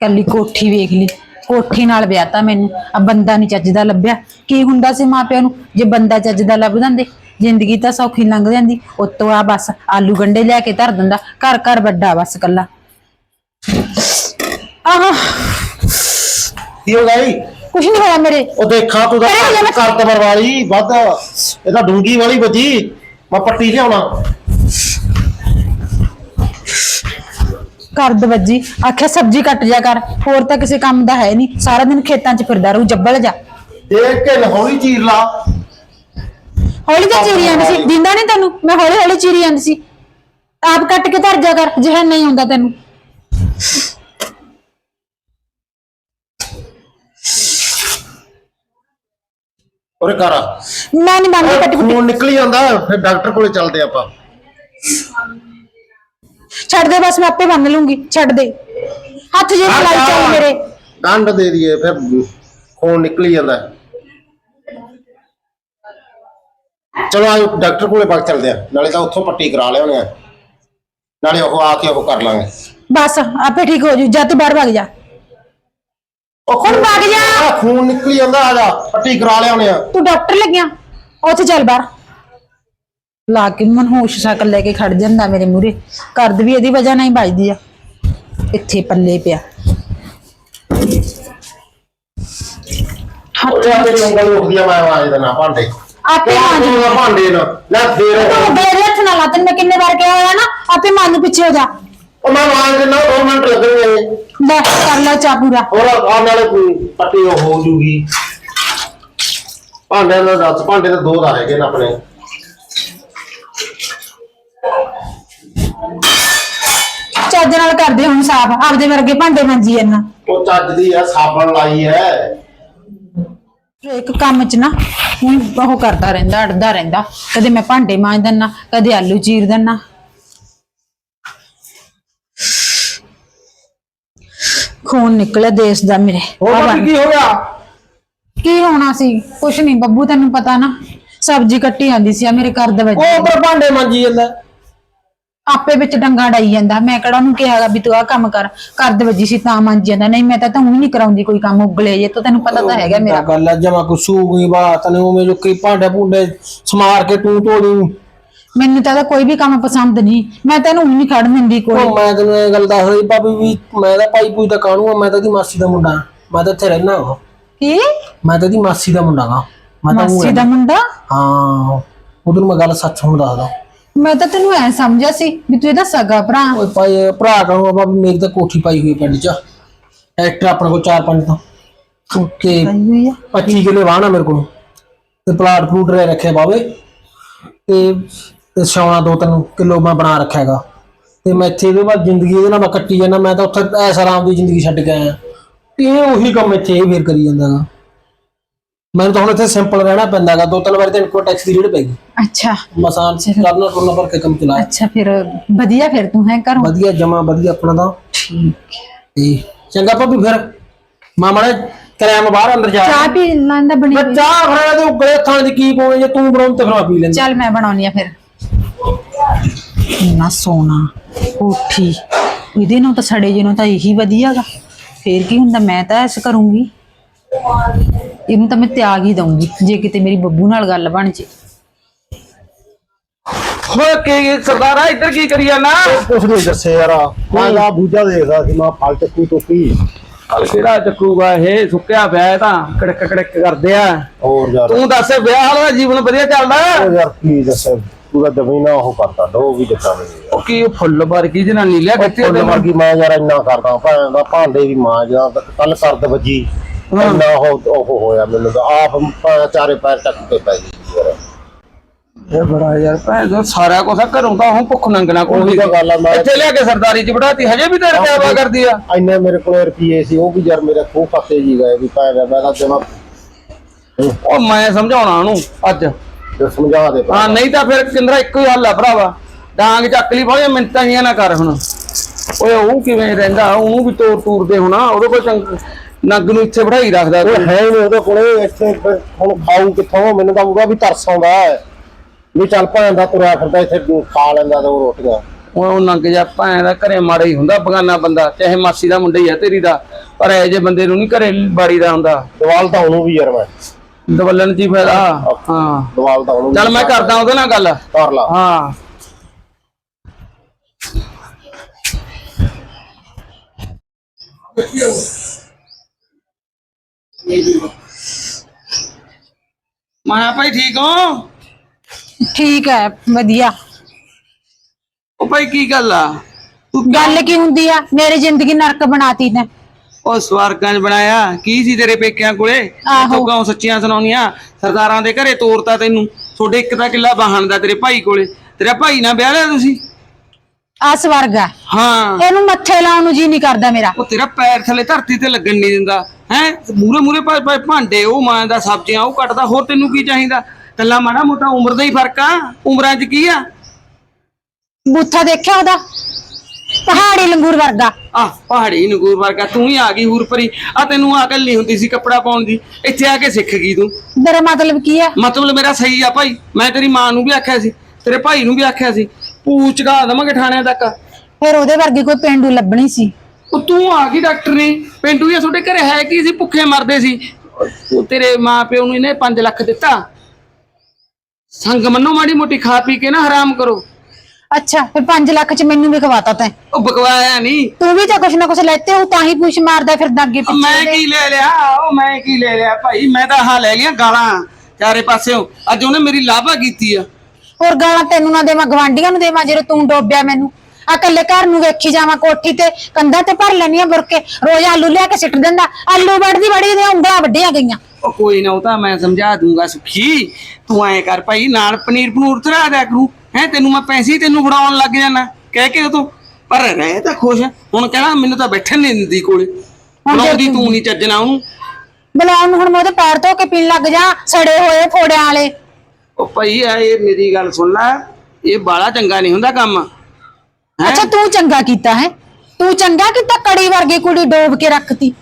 ਕੱਲੀ ਕੋਠੀ ਵੇਖ ਲਈ। ਕੋਠੀ ਨਾਲ ਵਿਆਹਤਾ ਮੈਨੂੰ। ਆ ਬੰਦਾ ਨਹੀਂ ਚੱਜਦਾ ਲੱਭਿਆ। ਕੀ ਹੁੰਦਾ ਸੀ ਮਾਪਿਆਂ ਨੂੰ? ਜੇ ਬੰਦਾ ਚੱਜਦਾ ਲੱਭ ਦਿੰਦੇ ਜ਼ਿੰਦਗੀ ਤਾਂ ਸੌਖੀ ਲੰਘ ਜਾਂਦੀ। ਉਤੋਂ ਆ ਬਸ ਆਲੂ ਗੰਡੇ ਲਿਆ ਕੇ ਧਰ ਦਿੰਦਾ। ਘਰ ਘਰ ਵੱਡਾ ਬਸ ਕੱਲਾ ਆਹ! ਕੀ ਹੋ ਗਈ ਕੁਛ ਨਹੀਂ ਹੋਇਆ ਮੇਰੇ। ਉਹ ਦੇਖਾਂ ਤੂੰ ਤਾਂ ਅਰੇ। ਕਰਤ ਵਾਲੀ ਵੱਧ। ਇਹ ਤਾਂ ਡੂੰਗੀ ਵਾਲੀ ਵੱਜੀ। ਮੈਂ ਪੱਟੀ ਲਿਆਉਣਾ। ਕਰ ਦਵੱਜੀ ਆਖਿਆ ਸਬਜ਼ੀ ਕੱਟ ਜਾ ਕਰ। ਹੋਰ ਤਾਂ ਕਿਸੇ ਕੰਮ ਦਾ ਹੈ ਨਹੀਂ। ਸਾਰਾ ਦਿਨ ਖੇਤਾਂ 'ਚ ਫਿਰਦਾ ਰਹੂ ਜੱਬਲ ਜਾ। ਦੇਖ ਕੇ ਲਹੌਲੀ ਚੀਰ ਲਾ। ਹੌਲੀ ਤਾਂ ਚੀਰੀ ਜਾਂਦੀ ਸੀ। ਦਿੰਦਾ ਨਹੀਂ ਤੈਨੂੰ। ਮੈਂ ਹੌਲੀ ਹੌਲੀ ਚੀਰੀ ਜਾਂਦੀ ਸੀ। ਆਪ ਕੱਟ ਕੇ ਧਰ ਜਾ ਕਰ ਜਿਹੜਾ ਨਹੀਂ ਆਉਂਦਾ ਤੈਨੂੰ। ਉਰੇ ਕਰ। ਮੈਂ ਨਹੀਂ ਮੰਗਦੀ ਕੱਟ ਖੂਨ ਨਿਕਲ ਜਾਂਦਾ। ਫਿਰ ਡਾਕਟਰ ਕੋਲੇ ਚੱਲਦੇ ਆਪਾਂ। ਛੱਡ ਦੇ ਬਸ ਮੈਂ ਆਪੇ ਬੰਨ ਲੂੰਗੀ ਛੱਡ ਦੇ। ਹੱਥ ਜੇ ਲਾਈ ਚੱਲ ਮੇਰੇ। ਡੰਡ ਦੇ ਦਈਏ ਫਿਰ ਖੂਨ ਨਿਕਲ ਜਾਂਦਾ। ਚਲੋ ਆ ਡਾਕਟਰ ਕੋਲੇ ਬਾਗ ਚੱਲਦੇ ਆ। ਨਾਲੇ ਤਾਂ ਉੱਥੋਂ ਪੱਟੀ ਕਰਾ ਲਿਆਉਣੇ ਆ। ਨਾਲੇ ਉਹ ਆ ਕੇ ਉਹ ਕਰ ਲਾਂਗੇ। ਬਸ ਆਪੇ ਠੀਕ ਹੋ ਜੂ ਜਾ ਤੂੰ ਬਾਹਰ ਭੱਗ ਜਾ। ਉਹ ਹੁਣ ਵਗ ਜਾ। ਆ ਖੂਨ ਨਿਕਲ ਜਾਂਦਾ ਆ ਜਾ ਪੱਟੀ ਕਰਾ ਲਿਆਉਣੇ ਆ। ਤੂੰ ਡਾਕਟਰ ਲੱਗਿਆ ਉੱਥੇ ਚੱਲ ਬਾਹਰ। ਲਾ ਕੇ ਮਨਹੋਸ਼ ਸ਼ਕਲ ਲੈ ਕੇ ਖੜ ਜਾਂਦਾ ਮੇਰੇ ਮੂਰੇ ਕਰਦ ਵੀ ਇਹਦੀ ਵਜ੍ਹਾ ਨਾਲ ਹੀ ਵੱਜਦੀ ਆ। ਇੱਥੇ ਪੱਲੇ ਪਿਆ। ਉਹ ਜਾ ਤੇਰੀ ਉਂਗਲ ਉੱਠਦੀ ਆ ਮੈਂ ਆਵਾਜ਼ ਦੇਣਾ ਭਾਂਡੇ। ਆਪੇ ਮਾਂਜ ਕਿਉਂ ਭਾਂਡੇ ਨਾ ਲੈ ਫੇਰ ਤੂੰ ਮੇਰੇ ਹੱਥ ਨਾਲ ਲਾ ਤੈਨੂੰ ਮੈਂ ਕਿੰਨੇ ਵਾਰ ਕਿਹਾ ਹੋਇਆ ਨਾ ਆਪੇ ਮਾਂ ਨੂੰ ਪਿੱਛੇ ਹੋ ਜਾ। ਉਹ ਮੈਂ ਆਵਾਜ਼ ਦੇਣਾ 2 ਮਿੰਟ ਲੱਗਣਗੇ। ਲੈ ਕਰ ਲੈ ਚਾ ਪੂਰਾ। ਹੋਰ ਆ ਨਾਲੇ ਕੋਈ ਪੱਟੀ ਉਹ ਹੋ ਜੂਗੀ। ਭਾਂਡੇ ਦਾ ਦੱਸ ਭਾਂਡੇ ਤਾਂ ਦੋ ਦਾ ਹੈਗੇ ਨੇ ਆਪਣੇ। ਚੱਜ ਨਾਲ ਕਰਦੇ ਹੁਣ ਸਾਫ਼ ਆਪਦੇ ਵਰਗੇ ਭਾਂਡੇ ਮਾਂਜੀ ਇਹਨਾਂ ਉਹ ਚੱਜ ਦੀ ਆ ਸਾਬਣ ਲਾਈ ਹੈ ਇੱਕ ਕੰਮ 'ਚ ਨਾ ਹੁਣ ਉਹ ਕਰਦਾ ਰਹਿੰਦਾ ਅੜਦਾ ਰਹਿੰਦਾ। ਕਦੇ ਮੈਂ ਭਾਂਡੇ ਮਾਂਜ ਦਿੰਨਾ ਕਦੇ ਆਲੂ ਚੀਰ ਦਿੰਨਾ। ਖੂਨ ਨਿਕਲਿਆ ਦੇਸ਼ ਦਾ ਮੇਰੇ। ਆਹ ਬਣ- ਕੀ ਹੋ ਗਿਆ? ਕੀ ਹੋਣਾ ਸੀ? ਕੁਛ ਨਹੀਂ ਬੱਬੂ ਤੈਨੂੰ ਪਤਾ ਨਾ ਸਬਜ਼ੀ ਕੱਟੀ ਜਾਂਦੀ ਸੀ ਆ ਮੇਰੇ ਘਰ ਦੇ ਵਿੱਚ। ਉਹ ਪਰ ਭਾਂਡੇ ਮਾਂਜੀ ਜਾਂਦਾ। ਆਪੇ ਵਿੱਚ ਡੰਗਾ ਡਾਈ ਜਾਂਦਾ। ਮੈਂ ਕਿਹੜਾ ਉਹਨੂੰ ਕਿਹਾਗਾ ਵੀ ਤੂੰ ਆਹ ਕੰਮ ਕਰ ਘਰ ਦੇ ਵੱਜੀ ਸੀ ਤਾਂ ਮੰਜ ਜਾਂਦਾ। ਨਹੀਂ ਮੈਂ ਤਾਂ ਤਾਂ ਹੁਣ ਨਹੀਂ ਕਰਾਉਂਦੀ ਕੋਈ ਕੰਮ ਉਗਲੇ ਜੇ ਤਾਂ ਤੈਨੂੰ ਪਤਾ ਤਾਂ ਹੈਗਾ ਮੇਰਾ। ਗੱਲ ਜਮਾ ਕੋ ਸੂਗੀ ਬਾਤ ਨੇ ਉਵੇਂ ਜੋ ਕਈ ਭਾਂਡੇ ਭੁੰਡੇ ਸਮਾਰ ਕੇ ਤੂੰ ਧੋਣੀ ਮੈਨੂੰ ਤਾਂ ਇਹਦਾ ਕੋਈ ਵੀ ਕੰਮ ਪਸੰਦ ਨਹੀਂ ਮੈਂ ਤੈਨੂੰ ਹੁਣ ਨਹੀਂ ਖੜਨ ਦਿੰਦੀ ਕੋਈ। ਉਹ ਮੈਂ ਤੈਨੂੰ ਇਹ ਗੱਲ ਦੱਸ ਰਹੀ ਭਾਬੀ ਵੀ ਮੈਂ ਤਾਂ ਭਾਈ ਪੂਈ ਦਾ ਕਾਣੂ ਆ ਮੈਂ ਤਾਂ ਦੀ ਮਾਸੀ ਦਾ ਮੁੰਡਾ ਮੈਂ ਤਾਂ ਇੱਥੇ ਰਹਿਣਾ ਹਾਂ ਕੀ? ਮੈਂ ਤਾਂ ਦੀ ਮਾਸੀ ਦਾ ਮੁੰਡਾ ਹਾਂ ਮੈਂ ਤਾਂ ਮਾਸੀ ਦਾ ਮੁੰਡਾ? ਹਾਂ। ਉਦੋਂ ਮੈਂ ਗੱਲ ਸੱਚ ਹੁਣ ਦੱਸਦਾ। ਮੈਂ ਤਾਂ ਤੈਨੂੰ ਐ ਸਮਝਿਆ ਸੀ ਵੀ ਤੂੰ ਇਹਦਾ ਸਗਾ ਭਰਾ। ਓਏ ਭਾਈ ਇਹ ਭਰਾ ਆ? ਭਾਬੀ ਮੇਰੀ ਤਾਂ ਕੋਠੀ ਪਾਈ ਹੋਈ ਪਿੰਡ 'ਚ। ਟਰੈਕਟਰ ਆਪਣੇ ਕੋਲ ਚਾਰ ਪੰਜ ਤਾਂ। ਹੋਈ ਆ। 25 ਕਿੱਲੇ ਵਾਹਣਾ ਮੇਰੇ ਕੋਲ। ਤੇ ਪਲਾਟ ਫਰੂਟ ਰਹਿ ਰੱਖਿਆ ਬਾਵੇ ਤੇ ਤੇ ਸੌਣਾ ਦੋ ਤਿੰਨ ਕਿਲੋ ਮੈਂ ਬਣਾ ਰੱਖਿਆ ਹੈਗਾ। ਤੇ ਮੈਂ ਇੱਥੇ ਇਹਦੇ ਬਾਅਦ ਜ਼ਿੰਦਗੀ ਇਹਦੇ ਨਾਲ ਮੈਂ ਕੱਟੀ ਜਾਂਦਾ। ਮੈਂ ਤਾਂ ਉੱਥੇ ਐਸ ਆਰਾਮ ਦੀ ਜ਼ਿੰਦਗੀ ਛੱਡ ਕੇ ਆਇਆ। ਤੇ ਇਹ ਉਹੀ ਕੰਮ ਇੱਥੇ ਇਹ ਫੇਰ ਕਰੀ ਜਾਂਦਾਗਾ ਮੈਨੂੰ ਤਾਂ ਹੁਣ ਇੱਥੇ ਸਿੰਪਲ ਰਹਿਣਾ ਪੈਂਦਾਗਾ ਦੋ ਤਿੰਨ ਵਾਰੀ ਤਾਂ ਇਨਕੋ ਟੈਕਸ ਦੀ ਰੇਡ ਪੈ ਗਈ। ਅੱਛਾ। ਮਸਾਂ ਕਰਨਾ ਟੁਰਨਾ ਭਰ ਕੇ ਕੰਮ ਚਲਾਇਆ ਅੱਛਾ ਫਿਰ ਵਧੀਆ ਫਿਰ ਤੂੰ ਹੈ ਘਰੋਂ? ਵਧੀਆ ਜਮਾ ਵਧੀਆ ਆਪਣਾ ਤਾਂ। ਤੇ ਚੰਗਾ ਭਾਬੀ ਫਿਰ। ਮਾਮਾ ਨੇ ਕਰਿਆ ਬਾਹਰ ਅੰਦਰ ਜਾ ਚਾਹ ਪੀ ਲੈਂਦਾ ਬਣੀ ਮੈਂ ਹੋਈ। ਚਾਹ ਫੜਾ ਤੇ ਉਗਲੇ ਹੱਥਾਂ ਦੀ ਕੀ ਪਾਉਣੀ ਜੇ ਤੂੰ ਬਣਾਉਂ ਤੇ ਫਿਰ ਮੈਂ ਪੀ ਲੈਂਦਾ। ਚੱਲ ਮੈਂ ਬਣਾਉਣੀ ਆ ਫਿਰ। ਇੰਨਾ ਸੋਨਾ ਕੋਠੀ। ਇਹਦੇ ਨੂੰ ਤਾਂ ਸੜੇ ਜਿਹਨੂੰ ਤਾਂ ਇਹੀ ਵਧੀਆਗਾ ਫੇਰ ਕੀ ਹੁੰਦਾ ਮੈਂ ਤਾਂ ਐਸ ਕਰੂੰਗੀ। ਇਹਨੂੰ ਤਾਂ ਮੈਂ ਤਿਆਗ ਹੀ ਦਊਂਗੀ ਜੇ ਕਿਤੇ ਮੇਰੀ ਬੱਬੂ ਨਾਲ ਗੱਲ ਬਣ ਜੇ। ਹੋਏ ਕੀ ਸਰਦਾਰਾ ਇੱਧਰ ਕੀ ਕਰੀ ਜਾਣਾ ਕੁਛ ਨਹੀਂ ਦੱਸੇ ਯਾਰ ਮੈਂ ਆ ਬੂਝਾ ਦੇਖਦਾ ਸੀ ਮੈਂ ਫਲ ਚੱਕੂ ਟੋਪੀ। ਹਲ ਕਿਹੜਾ ਚੱਕੂਗਾ ਇਹ? ਸੁੱਕਿਆ ਪਿਆ ਇਹ ਤਾਂ ਕੜਕ ਕੜਕ ਕਰਦੇ ਆ। ਹੋਰ ਯਾਰ। ਤੂੰ ਦੱਸ ਵਿਆਹ ਵਾਲਾ ਜੀਵਨ ਵਧੀਆ ਚੱਲਦਾ? ਉਹ ਯਾਰ ਕੀ ਦੱਸੇ? ਪੂਰਾ ਦਮੀਨਾ ਉਹ ਕਰਦਾ ਦੋ ਵੀ ਦਿੱਤਾ ਮੈਨੂੰ ਉਹ ਕੀ ਫੁੱਲ ਵਰਗੀ ਜਨਾਨੀ ਲਿਆ ਕਿੱਥੇ ਫੁੱਲ ਵਰਗੀ ਮੈਂ ਯਾਰ ਇੰਨਾ ਕਰਦਾ ਭੈਣ ਦਾ ਭਾਂਡੇ ਵੀ ਮਾਂਜਦਾ ਕੱਲ ਕਰਦ ਵੱਜੀ। ਇੰਨਾ ਉਹ ਉਹ ਹੋਇਆ ਮੈਨੂੰ ਤਾਂ ਆਪ ਭਾਵੇਂ ਚਾਰੇ ਪੈਰ ਚੱਕ ਕੇ ਪੈ ਗਈ ਯਾਰ। ਇਹ ਬੜਾ ਯਾਰ ਭੈਣ ਦਾ ਸਾਰਾ ਕੁਝ ਘਰੋਂ ਤਾਂ ਹੁਣ ਭੁੱਖ ਨੰਗਣਾ ਕੋਈ ਉਹੀ ਤਾਂ ਗੱਲ ਆ ਮੈਂ ਇੱਥੇ ਲਿਆ ਕੇ ਸਰਦਾਰੀ ਚ ਬੜਾਤੀ ਹਜੇ ਵੀ ਤੇਰੇ ਕਿਆ ਕਰਦੀ ਆ। ਇੰਨੇ ਮੇਰੇ ਕੋਲ ਰੁਪਏ ਸੀ ਉਹ ਵੀ ਯਾਰ ਮੇਰੇ ਖੂਹ ਖਾਤੇ ਜੀ ਗਏ ਵੀ ਭੈਣ ਦਾ ਮੈਂ ਤਾਂ ਜਮਾ ਉਹ ਮੈਂ ਸਮਝਾਉਣਾ ਉਹਨੂੰ ਅੱਜ। ਸਮਝਾ ਦੇ। ਹਾਂ ਨਹੀਂ ਤਾਂ ਫਿਰ ਕਿੰਦਰਾ ਇੱਕੋ ਹੀ ਹੱਲ ਆ ਭਰਾਵਾ। ਡਾਂਗ ਚੱਕ ਲਈ ਬਾਹਲੀਆਂ ਮਿੰਟਾਂ ਜੀਆਂ ਨਾ ਕਰ ਹੁਣ। ਓਏ ਉਹ ਕਿਵੇਂ ਰਹਿੰਦਾ? ਉਹਨੂੰ ਵੀ ਤੋੜ ਤੂਰਦੇ ਹੋਣਾ ਉਹਦੇ ਕੋਲ ਚੰਗ ਨੱਗ ਨੂੰ ਇੱਥੇ ਬਿਠਾਈ ਰੱਖਦਾ ਉਹ। ਹੈ ਨਹੀਂ ਉਹਦੇ ਕੋਲੇ ਇੱਥੇ ਫਿਰ ਹੁਣ ਖਾਊ ਕਿੱਥੋਂ ਮੈਨੂੰ ਤਾਂ ਉਹਦਾ ਵੀ ਤਰਸ ਆਉਂਦਾ ਹੈ। ਵੀ ਚੱਲ ਭੈਣ ਦਾ ਤੁਰਿਆ ਫਿਰਦਾ ਇੱਥੇ ਖਾ ਲੈਂਦਾ ਉਹ ਰੋਟੀਆਂ। ਉਹ ਨੰਗ ਜਾ ਭੈਣ ਦਾ ਘਰੇ ਮਾੜਾ ਹੀ ਹੁੰਦਾ ਬਗਾਨਾ ਬੰਦਾ ਚਾਹੇ ਮਾਸੀ ਦਾ ਮੁੰਡਾ ਹੀ ਆ ਤੇਰੀ ਦਾ ਪਰ ਇਹ ਜੇ ਬੰਦੇ ਨੂੰ ਨਹੀਂ ਘਰੇ ਬਾੜੀ ਦਾ ਹੁੰਦਾ। ਦਵਾਲ ਤਾਂ ਉਹਨੂੰ ਵੀ ਯਾਰ ਮੈਂ। ਦਵਲਣ ਜੀ ਫਾਇਦਾ ਹਾਂ। ਦਵਾਲ ਤਾਂ ਉਹਨੂੰ ਚੱਲ ਮੈਂ ਕਰਦਾ ਉਹਦੇ ਨਾਲ ਗੱਲ। ਕਰ ਲਾ। ਹਾਂ। ਮਾਇਆ ਭਾਈ ਠੀਕ ਹੋ? ਠੀਕ ਹੈ ਵਧੀਆ। ਉਹ ਭਾਈ ਕੀ ਗੱਲ ਆ? ਤੂੰ ਗੱਲ ਕੀ ਹੁੰਦੀ ਆ? ਮੇਰੀ ਜ਼ਿੰਦਗੀ ਨਰਕ ਬਣਾਤੀ ਨੇ। ਉਹ ਸਵਾਰਗਾਂ 'ਚ ਬਣਾਇਆ। ਕੀ ਸੀ ਤੇਰੇ ਪੇਕਿਆਂ ਕੋਲੇ? ਆਹੋ। ਤੂੰ ਗਾਉਂ ਸੱਚੀਆਂ ਸੁਣਾਉਣੀਆਂ। ਸਰਦਾਰਾਂ ਦੇ ਘਰੇ ਤੋਰਤਾ ਤੈਨੂੰ। ਤੁਹਾਡੇ ਇੱਕ ਤਾਂ ਕਿੱਲਾ ਬਾਹਣ ਦਾ ਤੇਰੇ ਭਾਈ ਕੋਲੇ। ਤੇਰਾ ਭਾਈ ਨਾਲ ਵਿਆਹ ਲਿਆ ਤੁਸੀਂ? ਆ ਸਵਰਗ ਆ। ਹਾਂ। ਇਹਨੂੰ ਮੱਥੇ ਲਾਉਣ ਨੂੰ ਜੀ ਨਹੀਂ ਕਰਦਾ ਮੇਰਾ। ਉਹ ਤੇਰਾ ਪੈਰ ਥੱਲੇ ਧਰਤੀ ਤੇ ਲੱਗਣ ਨਹੀਂ ਦਿੰਦਾ। ਹੈ? ਮੂਰੇ ਮੂਰੇ ਭਾਂਡੇ ਉਹ ਮਾਂ ਦਾ ਸਬਜ਼ੀਆਂ ਉਹ ਕੱਟਦਾ ਹੋਰ ਤੈਨੂੰ ਕੀ ਚਾਹੀਦਾ? ਕੱਲਾ ਮਾੜਾ ਮੋਟਾ ਉਮਰ ਦਾ ਹੀ ਫ਼ਰਕ ਆ। ਉਮਰਾਂ 'ਚ ਕੀ ਆ? ਬੂਥਾ ਦੇਖਿਆ ਉਹਦਾ? ਪਹਾੜੀ ਲੰਗੂਰ ਵਰਗਾ। ਆ ਪਹਾੜੀ ਨਗੂਰ ਵਰਗਾ ਤੂੰ ਹੀ ਆ ਗਈ ਹੂਰਪਰੀ ਆ ਤੈਨੂੰ ਅਕਲ ਨਹੀਂ ਹੁੰਦੀ ਸੀ ਕੱਪੜਾ ਪਾਉਣ ਦੀ। ਇੱਥੇ ਆ ਕੇ ਸਿੱਖ ਗਈ ਤੂੰ। ਤੇਰਾ ਮਤਲਬ ਕੀ ਆ? ਮਤਲਬ ਮੇਰਾ ਸਹੀ ਆ ਭਾਈ। ਮੈਂ ਤੇਰੀ ਮਾਂ ਨੂੰ ਵੀ ਆਖਿਆ ਸੀ ਤੇਰੇ ਭਾਈ ਨੂੰ ਵੀ ਆਖਿਆ ਸੀ। ਪੂਛ ਗਾ ਦਵਾਂਗੇ ਥਾਣਿਆਂ ਤੱਕ। ਫਿਰ ਉਹਦੇ ਵਰਗੀ ਕੋਈ ਪਿੰਡੂ ਲੱਭਣੀ ਸੀ। ਉਹ ਤੂੰ ਆ ਗਈ ਡਾਕਟਰ ਨੇ ਪਿੰਡੂ ਇਹ ਤੁਹਾਡੇ ਘਰੇ ਹੈ ਕੀ ਸੀ? ਭੁੱਖੇ ਮਰਦੇ ਸੀ। ਉਹ ਤੇਰੇ ਮਾਂ ਪਿਓ ਨੂੰ ਇਹਨੇ 5 ਲੱਖ ਦਿੱਤਾ। ਸੰਗ ਮੰਨੋ ਮਾੜੀ ਮੋਟੀ ਖਾ ਪੀ ਕੇ ਨਾ ਹਰਾਮ ਕਰੋ। ਅੱਛਾ ਫਿਰ 5 ਲੱਖ ਚ ਮੈਨੂੰ ਵੀ ਖਵਾਤਾ ਤੈਂ। ਉਹ ਬਕਵਾਇਆ ਨਹੀਂ। ਤੂੰ ਵੀ ਤਾਂ ਕੁਛ ਨਾ ਕੁਛ ਲੈਤੇ ਹੋ ਤਾਂ ਹੀ ਪੁੱਛ ਮਾਰਦਾ ਫਿਰਦਾ ਅੱਗੇ ਉਹ ਮੈਂ ਪਿੱਛੇ। ਕੀ ਲੈ ਲਿਆ? ਉਹ ਮੈਂ ਕੀ ਲੈ ਲਿਆ ਭਾਈ? ਮੈਂ ਤਾਂ ਹਾਂ ਲੈ ਲਿਆ ਗਾਲਾਂ ਚਾਰੇ ਪਾਸਿਓਂ। ਅੱਜ ਉਹਨੇ ਮੇਰੀ ਲਾਭਾ ਕੀਤੀ ਆ। ਹੋਰ ਗਾਲਾਂ ਤੈਨੂੰ ਨਾ ਦੇਵਾਂ ਗਵਾਂਢੀਆਂ ਨੂੰ ਦੇਵਾਂ ਜਦੋਂ ਤੂੰ ਡੋਬਿਆ ਮੈਨੂੰ। ਆ ਇਕੱਲੇ ਘਰ ਨੂੰ ਵੇਖੀ ਜਾਵਾਂ ਕੋਠੀ ਤੇ ਕੰਧਾਂ ਤੇ ਭਰ ਲੈਣੀਆਂ ਬੁਰਕੇ ਰੋਜ਼ ਆਲੂ ਲਿਆ ਕੇ ਸਿੱਟ ਦਿੰਦਾ। ਆਲੂ ਵੜਦੀ ਵੜੀ ਦੇ ਉਂਗਲਾਂ ਵੱਡੀਆਂ ਗਈਆਂ। ਉਹ ਕੋਈ ਨਾ ਉਹ ਤਾਂ ਮੈਂ ਸਮਝਾ ਦੂੰਗਾ ਸੁਖੀ। ਤੂੰ ਐ ਕਰ ਭਾਈ ਨਾਲ ਪਨੀਰ ਪਨੂਰ ਚੜਾ ਦਿਆ ਕਰੂ। ਹੈ ਤੈਨੂੰ ਮੈਂ ਪੈਸੇ ਹੀ ਤੈਨੂੰ ਫੜਾਉਣ ਲੱਗ ਜਾਣਾ ਕਹਿ ਕੇ ਤੋਂ ਪਰ ਰਹਿ ਤਾਂ ਖੁਸ਼। ਹੁਣ ਕਹਿਣਾ ਮੈਨੂੰ ਤਾਂ ਬੈਠਣ ਨਹੀਂ ਦਿੰਦੀ ਕੋਲੇ। ਬਣਾਉਂਦੀ ਤੂੰ ਨਹੀਂ ਚੱਜਣਾ ਉਹਨੂੰ। ਬੁਲਾਉਣ ਹੁਣ ਮੈਂ ਉਹਦੇ ਪੈਰ ਧੋ ਕੇ ਪੀਣ ਲੱਗ ਜਾ ਸੜੇ ਹੋਏ ਫੋੜਿਆਂ ਵਾਲੇ। ਉਹ ਭਾਈ ਆ ਇਹ ਮੇਰੀ ਗੱਲ ਸੁਣ ਲੈ। ਇਹ ਬਾਲਾ ਚੰਗਾ ਨਹੀਂ ਹੁੰਦਾ ਕੰਮ। ਹੈਂ? ਅੱਛਾ ਤੂੰ ਚੰਗਾ ਕੀਤਾ ਹੈ। ਤੂੰ ਚੰਗਾ ਕੀਤਾ ਕੜੀ ਵਰਗੀ ਕੁੜੀ ਡੋਬ ਕੇ ਰੱਖਤੀ।